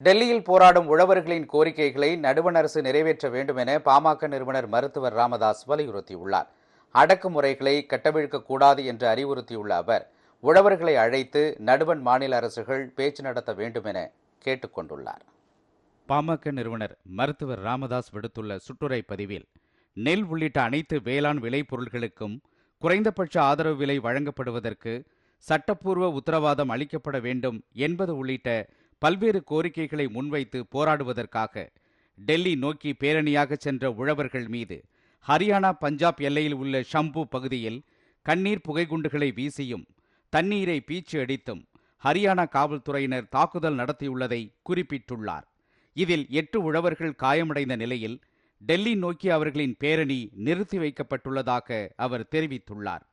டெல்லியில் போராடும் உழவர்களின் கோரிக்கைகளை நடுவண் அரசு நிறைவேற்ற வேண்டும் என பாமக நிறுவனர் மருத்துவர் ராமதாஸ் வலியுறுத்தியுள்ளார். அடக்குமுறைகளை கட்டவிழ்க்கக்கூடாது என்று அறிவுறுத்தியுள்ள அவர் உழவர்களை அழைத்து நடுவண் மாநில அரசுகள் பேச்சு நடத்த வேண்டும் என கேட்டுக்கொண்டுள்ளார் பாமக நிறுவனர் மருத்துவர் ராமதாஸ் விடுத்துள்ள சுற்றுரை பதிவில் நெல் உள்ளிட்ட அனைத்து வேளாண் விளைபொருள்களுக்கும் குறைந்தபட்ச ஆதரவு விலை வழங்கப்படுவதற்கு சட்டப்பூர்வ உத்தரவாதம் அளிக்கப்பட வேண்டும் என்பது உள்ளிட்ட பல்வேறு கோரிக்கைகளை முன்வைத்து போராடுவதற்காக டெல்லி நோக்கி பேரணியாக சென்ற உழவர்கள் மீது ஹரியானா பஞ்சாப் எல்லையில் உள்ள ஷம்பு பகுதியில் கண்ணீர் புகைகுண்டுகளை வீசியும் தண்ணீரை பீச்சு அடித்தும் ஹரியானா காவல்துறையினர் தாக்குதல் நடத்தியுள்ளதை குறிப்பிட்டுள்ளார். இதில் எட்டு உழவர்கள் காயமடைந்த நிலையில் டெல்லி நோக்கி அவர்களின் பேரணி நிறுத்தி வைக்கப்பட்டுள்ளதாக அவர் தெரிவித்துள்ளார்.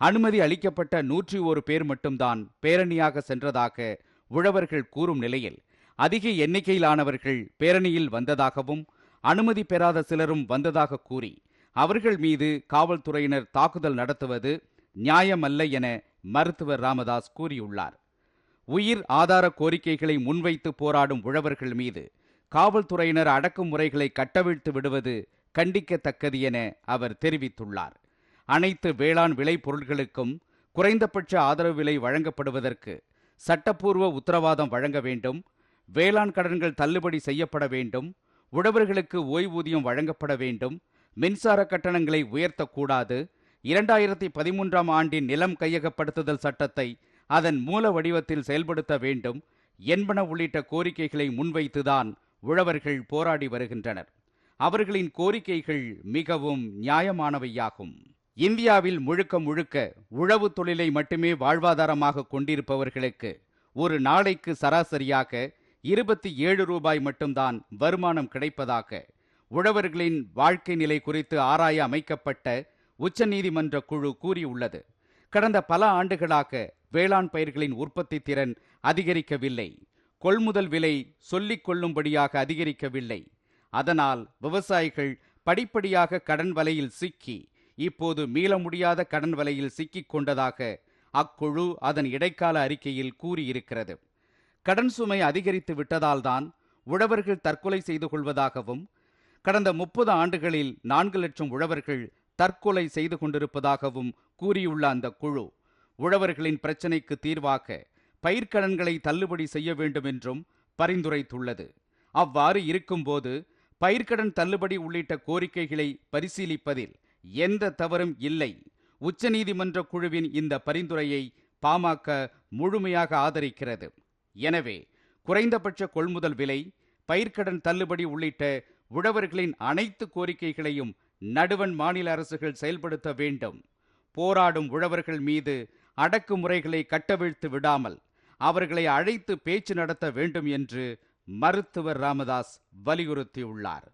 அனுமதி அளிக்கப்பட்ட நூற்றி ஒரு பேர் மட்டும்தான் பேரணியாக சென்றதாக உழவர்கள் கூறும் நிலையில் அதிக எண்ணிக்கையிலானவர்கள் பேரணியில் வந்ததாகவும் அனுமதி பெறாத சிலரும் வந்ததாக கூறி அவர்கள் மீது காவல்துறையினர் தாக்குதல் நடத்துவது நியாயமல்ல என மருத்துவர் ராமதாஸ் கூறியுள்ளார். உயிர் ஆதார கோரிக்கைகளை முன்வைத்து போராடும் உழவர்கள் மீது காவல்துறையினர் அடக்குமுறைகளை கட்டவிழ்த்து விடுவது கண்டிக்கத்தக்கது என அவர் தெரிவித்துள்ளார். அனைத்து வேளாண் விளைபொருட்களுக்கும் குறைந்தபட்ச ஆதரவு விலை வழங்கப்படுவதற்கு சட்டப்பூர்வ உத்தரவாதம் வழங்க வேண்டும் வேளாண் கடன்கள் தள்ளுபடி செய்யப்பட வேண்டும் உழவர்களுக்கு ஓய்வூதியம் வழங்கப்பட வேண்டும் மின்சார கட்டணங்களை உயர்த்தக்கூடாது இரண்டாயிரத்தி பதிமூன்றாம் ஆண்டின் நிலம் கையகப்படுத்துதல் சட்டத்தை அதன் மூல வடிவத்தில் செயல்படுத்த வேண்டும் என்பன உள்ளிட்ட கோரிக்கைகளை முன்வைத்துதான் உழவர்கள் போராடி வருகின்றனர். அவர்களின் கோரிக்கைகள் மிகவும் நியாயமானவையாகும். இந்தியாவில் முழுக்க முழுக்க உழவு தொழிலை மட்டுமே வாழ்வாதாரமாக கொண்டிருப்பவர்களுக்கு ஒரு நாளைக்கு சராசரியாக இருபத்தி ஏழு ரூபாய் மட்டும்தான் வருமானம் கிடைப்பதாக உழவர்களின் வாழ்க்கை நிலை குறித்து ஆராய அமைக்கப்பட்ட உச்சநீதிமன்ற குழு கூறியுள்ளது. கடந்த பல ஆண்டுகளாக வேளாண் பயிர்களின் உற்பத்தி திறன் அதிகரிக்கவில்லை. கொள்முதல் விலை சொல்லிக் கொள்ளும்படியாக அதிகரிக்கவில்லை. அதனால் விவசாயிகள் படிப்படியாக கடன் வலையில் சிக்கி இப்போது மீள முடியாத கடன் வலையில் சிக்கிக் கொண்டதாக அக்குழு அதன் இடைக்கால அறிக்கையில் கூறியிருக்கிறது. கடன் சுமை அதிகரித்து விட்டதால்தான் உழவர்கள் தற்கொலை செய்து கொள்வதாகவும் கடந்த முப்பது ஆண்டுகளில் நான்கு லட்சம் உழவர்கள் தற்கொலை செய்து கொண்டிருப்பதாகவும் கூறியுள்ள அந்த குழு உழவர்களின் பிரச்சினைக்கு தீர்வாக பயிர்க்கடன்களை தள்ளுபடி செய்ய வேண்டும் என்றும் பரிந்துரைத்துள்ளது. அவ்வாறு இருக்கும்போது பயிர்க்கடன் தள்ளுபடி உள்ளிட்ட கோரிக்கைகளை பரிசீலிப்பதில் எந்த தவறும் இல்லை. உச்சநீதிமன்ற குழுவின் இந்த பரிந்துரையை பாமக முழுமையாக ஆதரிக்கிறது. எனவே குறைந்தபட்ச கொள்முதல் விலை பயிர்க்கடன் தள்ளுபடி உள்ளிட்ட உழவர்களின் அனைத்து கோரிக்கைகளையும் நடுவண் மாநில அரசுகள் செயல்படுத்த வேண்டும். போராடும் உழவர்கள் மீது அடக்குமுறைகளை கட்டவிழ்த்து விடாமல் அவர்களை அழைத்து பேச்சு நடத்த வேண்டும் என்று மருத்துவர் ராமதாஸ் வலியுறுத்தியுள்ளார்.